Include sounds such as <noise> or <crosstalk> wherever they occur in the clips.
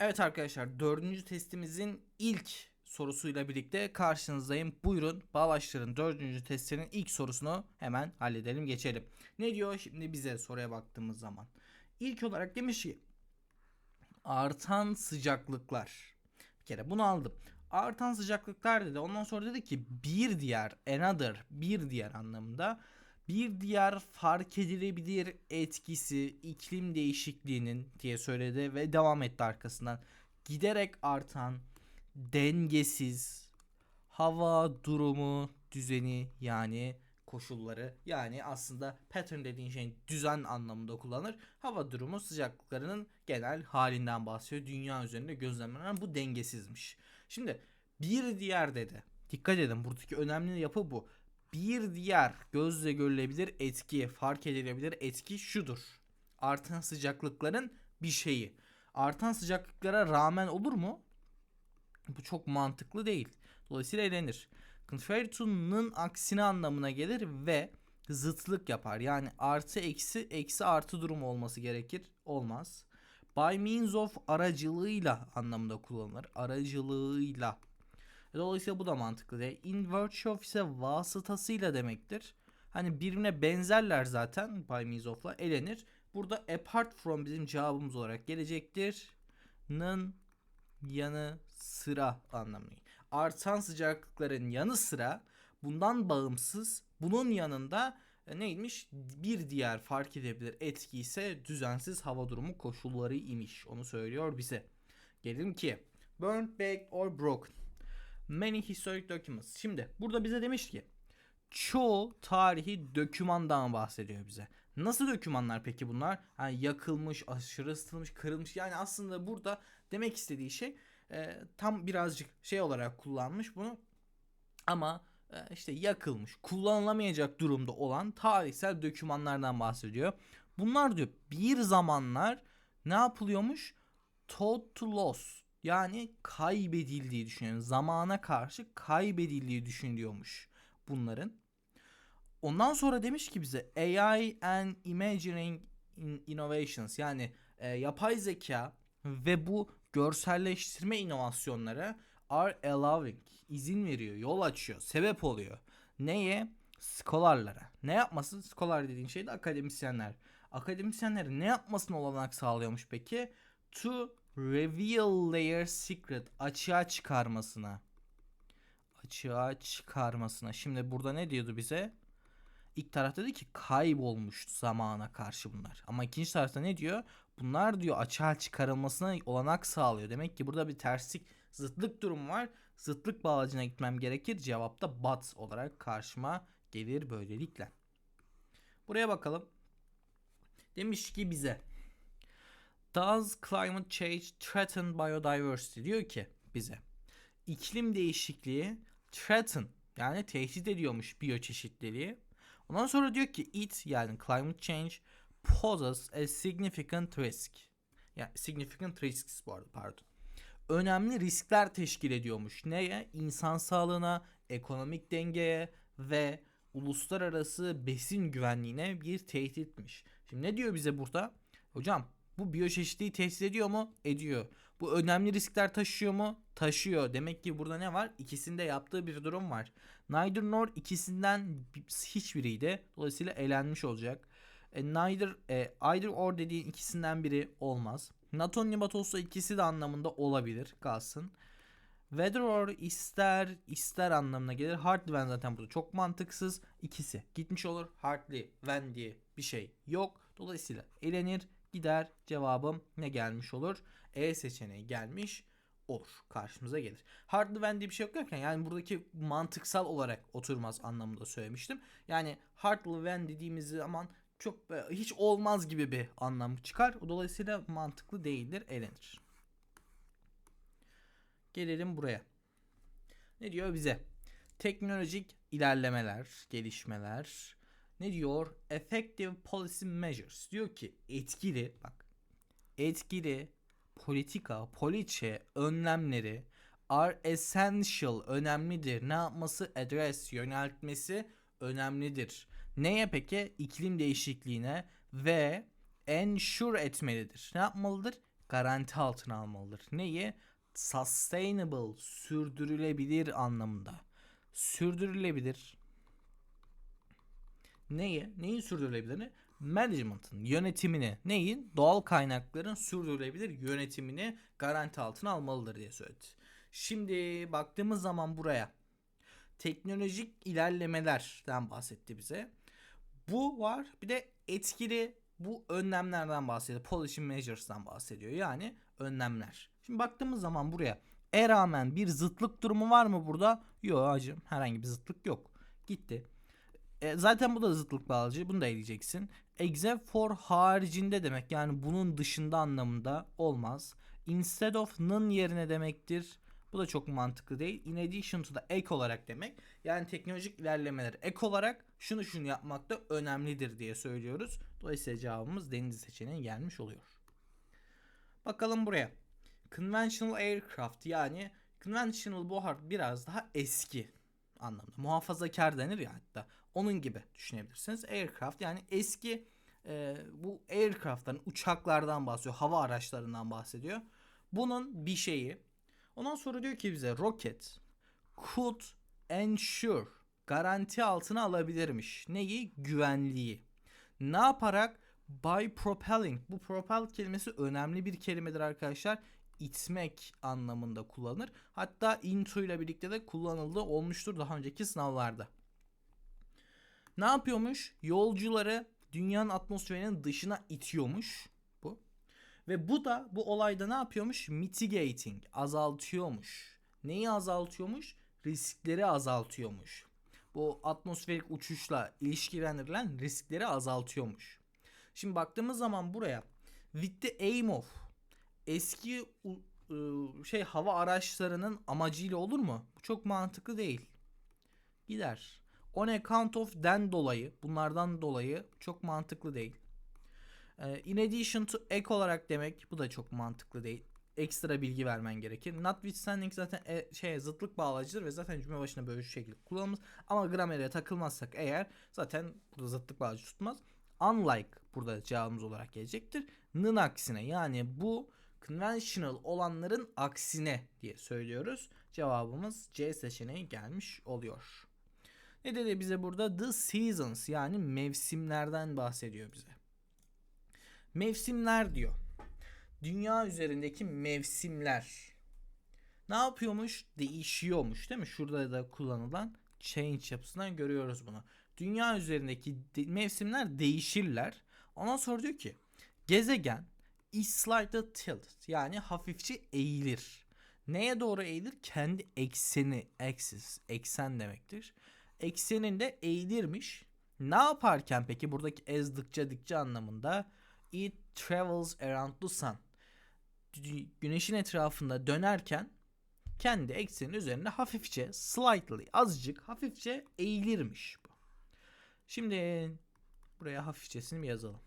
Evet arkadaşlar dördüncü testimizin ilk sorusuyla birlikte karşınızdayım. Buyurun Bağlaştır'ın dördüncü testinin ilk sorusunu hemen halledelim geçelim. Ne diyor şimdi bize soruya baktığımız zaman. İlk olarak demiş ki artan sıcaklıklar. Bir kere bunu aldım. Artan sıcaklıklar dedi. Ondan sonra dedi ki bir diğer another bir diğer anlamında bir diğer fark edilebilir etkisi iklim değişikliğinin diye söyledi ve devam etti arkasından. Giderek artan dengesiz hava durumu düzeni yani koşulları yani aslında pattern dediğin şey düzen anlamında kullanılır. Hava durumu sıcaklıklarının genel halinden bahsediyor. Dünya üzerinde gözlemlenen bu dengesizmiş. Şimdi bir diğer dedi. Dikkat edin buradaki önemli yapı bu. Bir diğer gözle görülebilir etki, fark edilebilir etki şudur. Artan sıcaklıkların bir şeyi. Artan sıcaklıklara rağmen olur mu? Bu çok mantıklı değil. Dolayısıyla elenir. Contrary aksine anlamına gelir ve zıtlık yapar. Yani artı eksi eksi artı durum olması gerekir. Olmaz. By means of aracılığıyla anlamında kullanılır. Aracılığıyla. Dolayısıyla bu da mantıklı değil. In virtue of ise vasıtasıyla demektir. Hani birbirine benzerler zaten by means of'la elenir. Burada apart from bizim cevabımız olarak gelecektir. Nın yanı sıra anlamı. Artan sıcaklıkların yanı sıra bundan bağımsız bunun yanında e, neymiş? Bir diğer fark edebilir etki ise düzensiz hava durumu koşulları imiş. Onu söylüyor bize. Gelelim ki burnt, baked or broken. Many historic documents. Şimdi burada bize demiş ki çoğu tarihi dökümandan bahsediyor bize. Nasıl dökümanlar peki bunlar? Yani yakılmış, aşırı ısıtılmış, kırılmış. Yani aslında burada demek istediği şey e, tam birazcık şey olarak kullanmış bunu. Ama e, işte yakılmış, kullanılamayacak durumda olan tarihsel dökümanlardan bahsediyor. Bunlar diyor bir zamanlar ne yapılıyormuş? Taught loss yani kaybedildiği düşünüyor. Zamana karşı kaybedildiği düşünülüyormuş bunların. Ondan sonra demiş ki bize AI and Imagining Innovations yani e, yapay zeka ve bu görselleştirme inovasyonları are allowing izin veriyor, yol açıyor, sebep oluyor. Neye? Scholarlara. Ne yapması? Scholar dediğin şey de akademisyenler. Akademisyenlerin ne yapmasına olanak sağlıyormuş peki? To reveal their secret açığa çıkarmasına. Açığa çıkarmasına. Şimdi burada ne diyordu bize? İlk tarafta dedi ki kaybolmuş zamana karşı bunlar. Ama ikinci tarafta ne diyor? Bunlar diyor açığa çıkarılmasına olanak sağlıyor. Demek ki burada bir terslik, zıtlık durum var. Zıtlık bağlacına gitmem gerekir. Cevapta but olarak karşıma gelir böylelikle. Buraya bakalım. Demiş ki bize Does climate change threaten biodiversity? Diyor ki bize. İklim değişikliği threaten yani tehdit ediyormuş biyoçeşitliliği. Ondan sonra diyor ki it yani climate change poses a significant risk. Yani significant risks bu arada pardon. Önemli riskler teşkil ediyormuş. Neye? İnsan sağlığına, ekonomik dengeye ve uluslararası besin güvenliğine bir tehditmiş. Şimdi ne diyor bize burada? Hocam bu biyoçeşitliği tehdit ediyor mu? Ediyor. Bu önemli riskler taşıyor mu? Taşıyor. Demek ki burada ne var? İkisinde yaptığı bir durum var. Neither nor ikisinden hiçbiriydi. Dolayısıyla elenmiş olacak. E, neither, e, either or dediğin ikisinden biri olmaz. Not only but ikisi de anlamında olabilir. Kalsın. Whether or ister ister anlamına gelir. Hardly when zaten burada çok mantıksız. İkisi gitmiş olur. Hardly when diye bir şey yok. Dolayısıyla elenir gider cevabım ne gelmiş olur? E seçeneği gelmiş olur. Karşımıza gelir. Hardly when diye bir şey yok derken yani buradaki mantıksal olarak oturmaz anlamında söylemiştim. Yani hardly when dediğimiz zaman çok hiç olmaz gibi bir anlam çıkar. Dolayısıyla mantıklı değildir, elenir. Gelelim buraya. Ne diyor bize? Teknolojik ilerlemeler, gelişmeler, ne diyor? Effective policy measures. Diyor ki etkili bak etkili politika, poliçe önlemleri are essential önemlidir. Ne yapması? Address yöneltmesi önemlidir. Neye peki? İklim değişikliğine ve ensure etmelidir. Ne yapmalıdır? garanti altına almalıdır. Neyi? Sustainable, sürdürülebilir anlamında. Sürdürülebilir. Neyi? Neyin sürdürülebilirini? Management'ın yönetimini, neyin? Doğal kaynakların sürdürülebilir yönetimini garanti altına almalıdır diye söyledi. Şimdi baktığımız zaman buraya teknolojik ilerlemelerden bahsetti bize. Bu var. Bir de etkili bu önlemlerden bahsediyor. Policy measures'dan bahsediyor. Yani önlemler. Şimdi baktığımız zaman buraya e rağmen bir zıtlık durumu var mı burada? Yok hacım herhangi bir zıtlık yok. Gitti. E, zaten bu da zıtlık bağlıcı. Bunu da eleyeceksin. Except for haricinde demek. Yani bunun dışında anlamında olmaz. Instead of yerine demektir. Bu da çok mantıklı değil. In addition to da ek olarak demek. Yani teknolojik ilerlemeler ek olarak şunu şunu yapmak da önemlidir diye söylüyoruz. Dolayısıyla cevabımız deniz seçeneği gelmiş oluyor. Bakalım buraya. Conventional aircraft yani conventional buhar biraz daha eski anlamda. Muhafazakar denir ya hatta. Onun gibi düşünebilirsiniz. Aircraft yani eski e, bu aircraft'ların uçaklardan bahsediyor. Hava araçlarından bahsediyor. Bunun bir şeyi. Ondan sonra diyor ki bize rocket could ensure garanti altına alabilirmiş. Neyi? Güvenliği. Ne yaparak? By propelling. Bu propel kelimesi önemli bir kelimedir arkadaşlar. İtmek anlamında kullanılır. Hatta into ile birlikte de kullanıldığı olmuştur daha önceki sınavlarda. Ne yapıyormuş? Yolcuları dünyanın atmosferinin dışına itiyormuş bu. Ve bu da bu olayda ne yapıyormuş? Mitigating, azaltıyormuş. Neyi azaltıyormuş? Riskleri azaltıyormuş. Bu atmosferik uçuşla ilişkilendirilen riskleri azaltıyormuş. Şimdi baktığımız zaman buraya with the aim of eski şey hava araçlarının amacıyla olur mu? Bu çok mantıklı değil. Gider. On account of den dolayı, bunlardan dolayı çok mantıklı değil. in addition to ek olarak demek bu da çok mantıklı değil. Ekstra bilgi vermen gerekir. Notwithstanding zaten e, şey zıtlık bağlacıdır ve zaten cümle başına böyle şu şekilde kullanılmaz. Ama gramere takılmazsak eğer zaten burada zıtlık bağlacı tutmaz. Unlike burada cevabımız olarak gelecektir. Nın aksine yani bu conventional olanların aksine diye söylüyoruz. Cevabımız C seçeneği gelmiş oluyor. Ne dedi bize burada? The seasons yani mevsimlerden bahsediyor bize. Mevsimler diyor. Dünya üzerindeki mevsimler ne yapıyormuş? Değişiyormuş değil mi? Şurada da kullanılan change yapısından görüyoruz bunu. Dünya üzerindeki de- mevsimler değişirler. Ondan sonra diyor ki gezegen is slightly tilted yani hafifçe eğilir. Neye doğru eğilir? Kendi ekseni, axis, eksen demektir. Ekseninde eğilirmiş. Ne yaparken peki buradaki as dıkça dıkça anlamında it travels around the sun. Güneşin etrafında dönerken kendi eksenin üzerinde hafifçe, slightly, azıcık, hafifçe eğilirmiş bu. Şimdi buraya hafifçesini bir yazalım.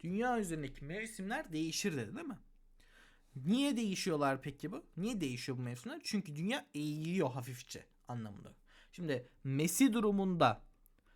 Dünya üzerindeki mevsimler değişir dedi değil mi? Niye değişiyorlar peki bu? Niye değişiyor bu mevsimler? Çünkü dünya eğiliyor hafifçe anlamında. Şimdi Messi durumunda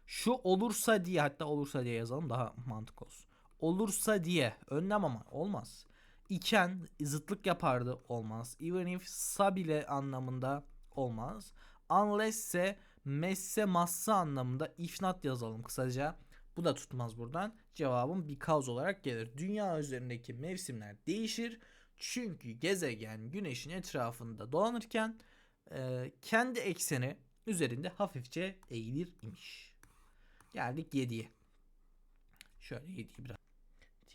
şu olursa diye hatta olursa diye yazalım daha mantık olsun. Olursa diye önlem ama olmaz. İken zıtlık yapardı olmaz. Even if sa bile anlamında olmaz. Unless ise messe massa anlamında if not yazalım kısaca. Bu da tutmaz buradan. Cevabım because olarak gelir. Dünya üzerindeki mevsimler değişir. Çünkü gezegen güneşin etrafında dolanırken e, kendi ekseni üzerinde hafifçe eğilir imiş. Geldik 7'ye. Şöyle 7'yi biraz.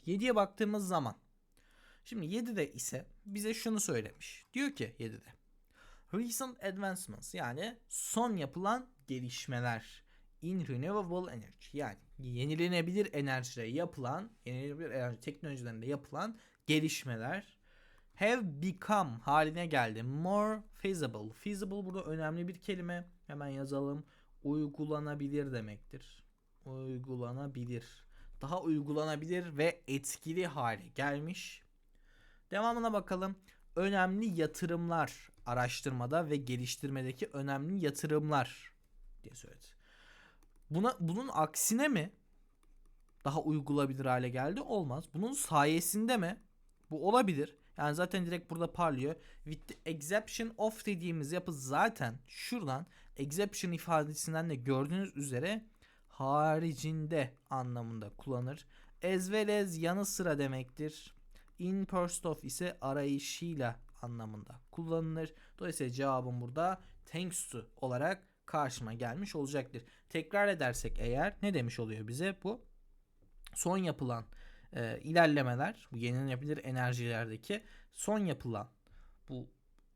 7'ye baktığımız zaman Şimdi 7'de ise bize şunu söylemiş. Diyor ki 7'de. Recent advancements yani son yapılan gelişmeler in renewable energy yani yenilenebilir enerjide yapılan yenilenebilir enerji teknolojilerinde yapılan gelişmeler have become haline geldi. More feasible. Feasible burada önemli bir kelime. Hemen yazalım. Uygulanabilir demektir. Uygulanabilir. Daha uygulanabilir ve etkili hale gelmiş. Devamına bakalım. Önemli yatırımlar araştırmada ve geliştirmedeki önemli yatırımlar diye söyledi. Buna bunun aksine mi daha uygulanabilir hale geldi? Olmaz. Bunun sayesinde mi? Bu olabilir. Yani zaten direkt burada parlıyor. With the exception of dediğimiz yapı zaten şuradan exception ifadesinden de gördüğünüz üzere haricinde anlamında kullanır. As well as yanı sıra demektir. In pursuit of ise arayışıyla anlamında kullanılır. Dolayısıyla cevabım burada thanks to olarak karşıma gelmiş olacaktır. Tekrar edersek eğer ne demiş oluyor bize bu? Son yapılan e, ilerlemeler, bu yenilenebilir enerjilerdeki son yapılan bu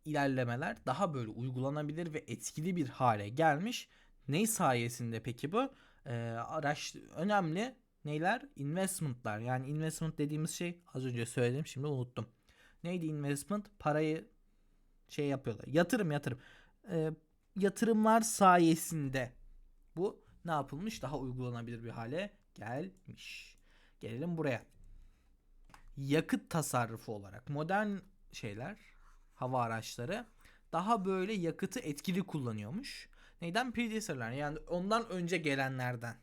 ilerlemeler daha böyle uygulanabilir ve etkili bir hale gelmiş. Ney sayesinde peki bu? Ee, araç önemli neyler? Investment'lar. Yani investment dediğimiz şey az önce söyledim şimdi unuttum. Neydi investment? Parayı şey yapıyorlar. Yatırım yatırım. Ee, yatırımlar sayesinde bu ne yapılmış? Daha uygulanabilir bir hale gelmiş. Gelelim buraya. Yakıt tasarrufu olarak modern şeyler, hava araçları daha böyle yakıtı etkili kullanıyormuş. Neyden? Predecessor'lar yani ondan önce gelenlerden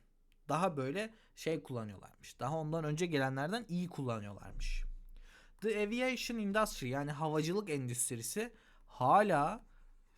daha böyle şey kullanıyorlarmış. Daha ondan önce gelenlerden iyi kullanıyorlarmış. The aviation industry yani havacılık endüstrisi hala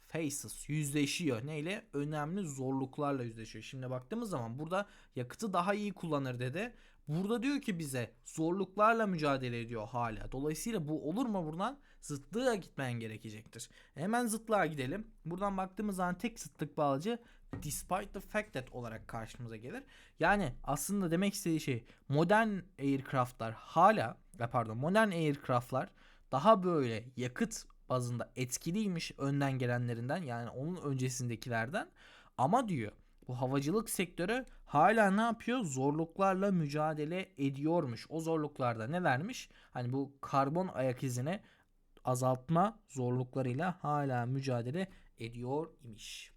faces yüzleşiyor. Neyle? Önemli zorluklarla yüzleşiyor. Şimdi baktığımız zaman burada yakıtı daha iyi kullanır dedi. Burada diyor ki bize zorluklarla mücadele ediyor hala. Dolayısıyla bu olur mu buradan? Zıtlığa gitmen gerekecektir. Hemen zıtlığa gidelim. Buradan baktığımız zaman tek zıtlık bağlıcı despite the fact that olarak karşımıza gelir. Yani aslında demek istediği şey modern aircraftlar hala pardon modern aircraftlar daha böyle yakıt bazında etkiliymiş önden gelenlerinden yani onun öncesindekilerden ama diyor bu havacılık sektörü hala ne yapıyor? Zorluklarla mücadele ediyormuş. O zorluklarda ne vermiş? Hani bu karbon ayak izine azaltma zorluklarıyla hala mücadele ediyor imiş.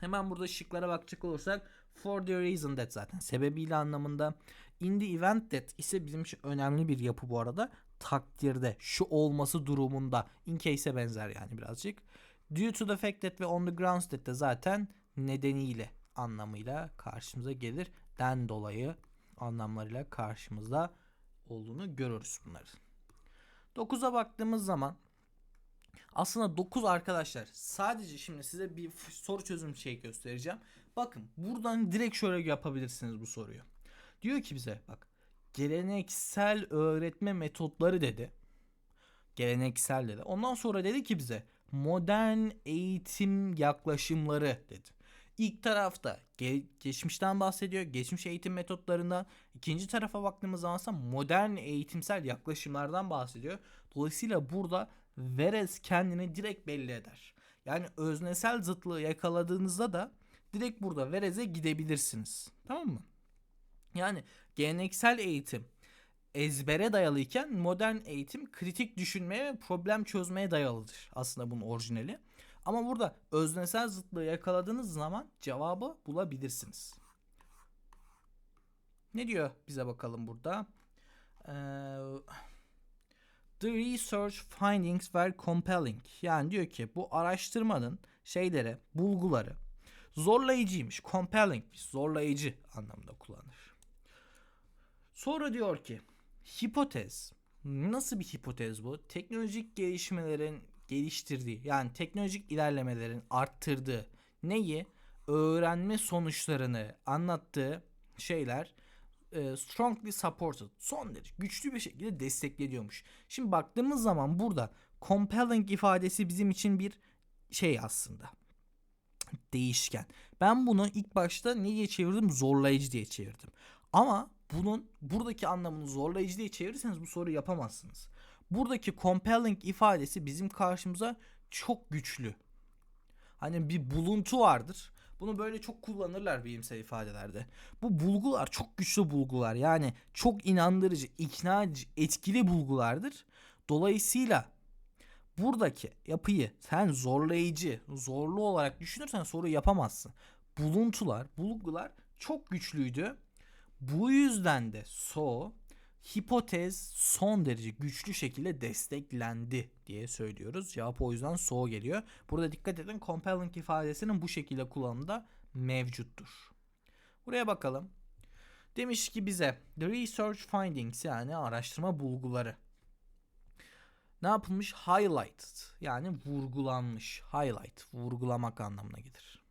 Hemen burada şıklara bakacak olursak for the reason that zaten sebebiyle anlamında. In the event that ise bizim için önemli bir yapı bu arada. Takdirde şu olması durumunda in case'e benzer yani birazcık. Due to the fact that ve on the grounds that de zaten nedeniyle anlamıyla karşımıza gelir. Den dolayı anlamlarıyla karşımızda olduğunu görürüz bunları. 9'a baktığımız zaman aslında 9 arkadaşlar sadece şimdi size bir soru çözüm şey göstereceğim. Bakın buradan direkt şöyle yapabilirsiniz bu soruyu. Diyor ki bize bak geleneksel öğretme metotları dedi. Geleneksel dedi. Ondan sonra dedi ki bize modern eğitim yaklaşımları dedi. İlk tarafta ge- geçmişten bahsediyor, geçmiş eğitim metotlarından. İkinci tarafa baktığımız zaman ise modern eğitimsel yaklaşımlardan bahsediyor. Dolayısıyla burada Verez kendini direkt belli eder. Yani öznesel zıtlığı yakaladığınızda da direkt burada Verez'e gidebilirsiniz. Tamam mı? Yani geleneksel eğitim ezbere dayalıyken modern eğitim kritik düşünmeye ve problem çözmeye dayalıdır. Aslında bunun orijinali. Ama burada öznesel zıtlığı yakaladığınız zaman cevabı bulabilirsiniz. Ne diyor bize bakalım burada? Ee, the research findings were compelling. Yani diyor ki bu araştırmanın şeylere, bulguları zorlayıcıymış. Compelling, zorlayıcı anlamda kullanır. Sonra diyor ki hipotez. Nasıl bir hipotez bu? Teknolojik gelişmelerin geliştirdiği yani teknolojik ilerlemelerin arttırdığı neyi? Öğrenme sonuçlarını anlattığı şeyler e, strongly supported son derece güçlü bir şekilde destekleniyormuş. Şimdi baktığımız zaman burada compelling ifadesi bizim için bir şey aslında değişken. Ben bunu ilk başta ne diye çevirdim? Zorlayıcı diye çevirdim. Ama bunun buradaki anlamını zorlayıcı diye çevirirseniz bu soruyu yapamazsınız. Buradaki compelling ifadesi bizim karşımıza çok güçlü. Hani bir buluntu vardır. Bunu böyle çok kullanırlar bilimsel ifadelerde. Bu bulgular çok güçlü bulgular. Yani çok inandırıcı, ikna edici, etkili bulgulardır. Dolayısıyla buradaki yapıyı sen zorlayıcı, zorlu olarak düşünürsen soru yapamazsın. Buluntular, bulgular çok güçlüydü. Bu yüzden de so hipotez son derece güçlü şekilde desteklendi diye söylüyoruz. Cevap o yüzden so geliyor. Burada dikkat edin compelling ifadesinin bu şekilde kullanımı mevcuttur. Buraya bakalım. Demiş ki bize the research findings yani araştırma bulguları. ne yapılmış? Highlighted yani vurgulanmış. Highlight vurgulamak anlamına gelir.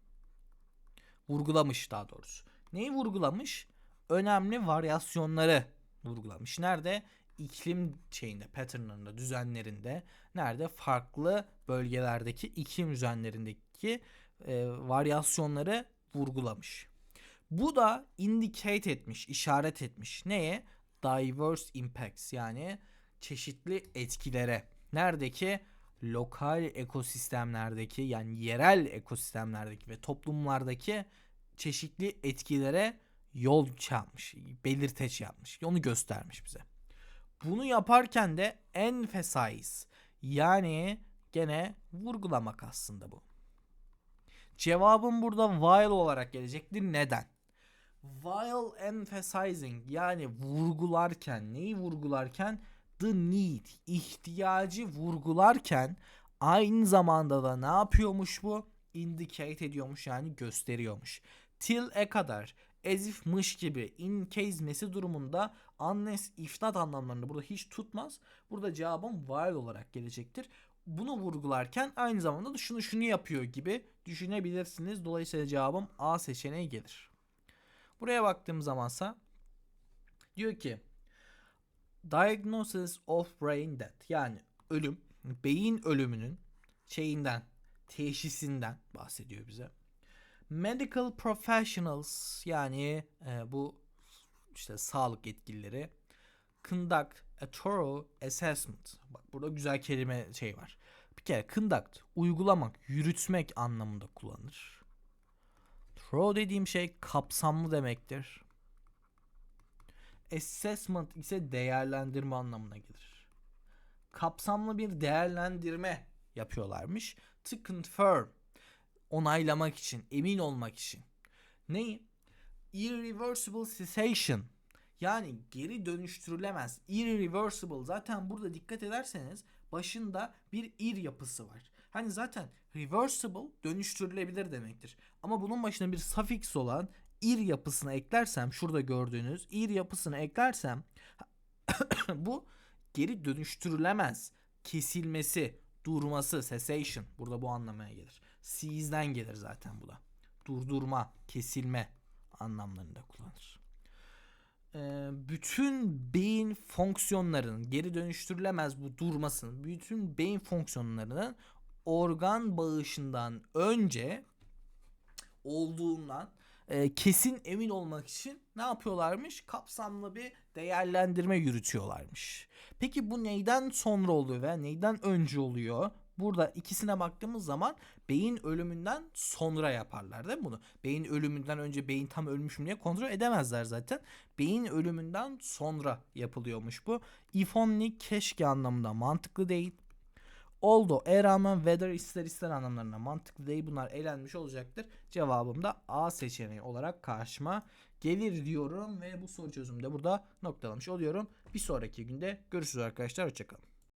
Vurgulamış daha doğrusu. Neyi vurgulamış? Önemli varyasyonları vurgulamış. Nerede? iklim şeyinde, patternlarında, düzenlerinde. Nerede? Farklı bölgelerdeki iklim düzenlerindeki e, varyasyonları vurgulamış. Bu da indicate etmiş, işaret etmiş. Neye? Diverse impacts yani çeşitli etkilere. Neredeki? Lokal ekosistemlerdeki yani yerel ekosistemlerdeki ve toplumlardaki çeşitli etkilere yol çalmış, belirteç yapmış. Onu göstermiş bize. Bunu yaparken de emphasize yani gene vurgulamak aslında bu. Cevabım burada while olarak gelecektir. Neden? While emphasizing yani vurgularken neyi vurgularken the need ihtiyacı vurgularken aynı zamanda da ne yapıyormuş bu? Indicate ediyormuş yani gösteriyormuş. Till e kadar as if mış gibi in case mesi durumunda unless if not anlamlarını burada hiç tutmaz. Burada cevabım while olarak gelecektir. Bunu vurgularken aynı zamanda da şunu şunu yapıyor gibi düşünebilirsiniz. Dolayısıyla cevabım A seçeneği gelir. Buraya baktığım zamansa diyor ki Diagnosis of brain death yani ölüm, beyin ölümünün şeyinden, teşhisinden bahsediyor bize. Medical professionals yani e, bu işte sağlık yetkilileri conduct a thorough assessment. Bak burada güzel kelime şey var. Bir kere conduct uygulamak, yürütmek anlamında kullanılır. Thorough dediğim şey kapsamlı demektir. Assessment ise değerlendirme anlamına gelir. Kapsamlı bir değerlendirme yapıyorlarmış. To confirm onaylamak için, emin olmak için. Neyi? Irreversible cessation. Yani geri dönüştürülemez. Irreversible. Zaten burada dikkat ederseniz başında bir ir yapısı var. Hani zaten reversible dönüştürülebilir demektir. Ama bunun başına bir suffix olan ir yapısını eklersem şurada gördüğünüz ir yapısını eklersem <coughs> bu geri dönüştürülemez. Kesilmesi, durması, cessation burada bu anlamaya gelir. Seize'den gelir zaten bu da. Durdurma, kesilme anlamlarında kullanılır. Ee, bütün beyin fonksiyonlarının geri dönüştürülemez bu durmasının bütün beyin fonksiyonlarının organ bağışından önce olduğundan e, kesin emin olmak için ne yapıyorlarmış? Kapsamlı bir değerlendirme yürütüyorlarmış. Peki bu neyden sonra oluyor ve neyden önce oluyor? Burada ikisine baktığımız zaman beyin ölümünden sonra yaparlar değil mi bunu? Beyin ölümünden önce beyin tam ölmüş mü diye kontrol edemezler zaten. Beyin ölümünden sonra yapılıyormuş bu. If only keşke anlamında mantıklı değil. Oldu. E rağmen ister ister anlamlarına mantıklı değil. Bunlar elenmiş olacaktır. Cevabım da A seçeneği olarak karşıma gelir diyorum ve bu soru çözümünde burada noktalamış oluyorum. Bir sonraki günde görüşürüz arkadaşlar. Hoşçakalın.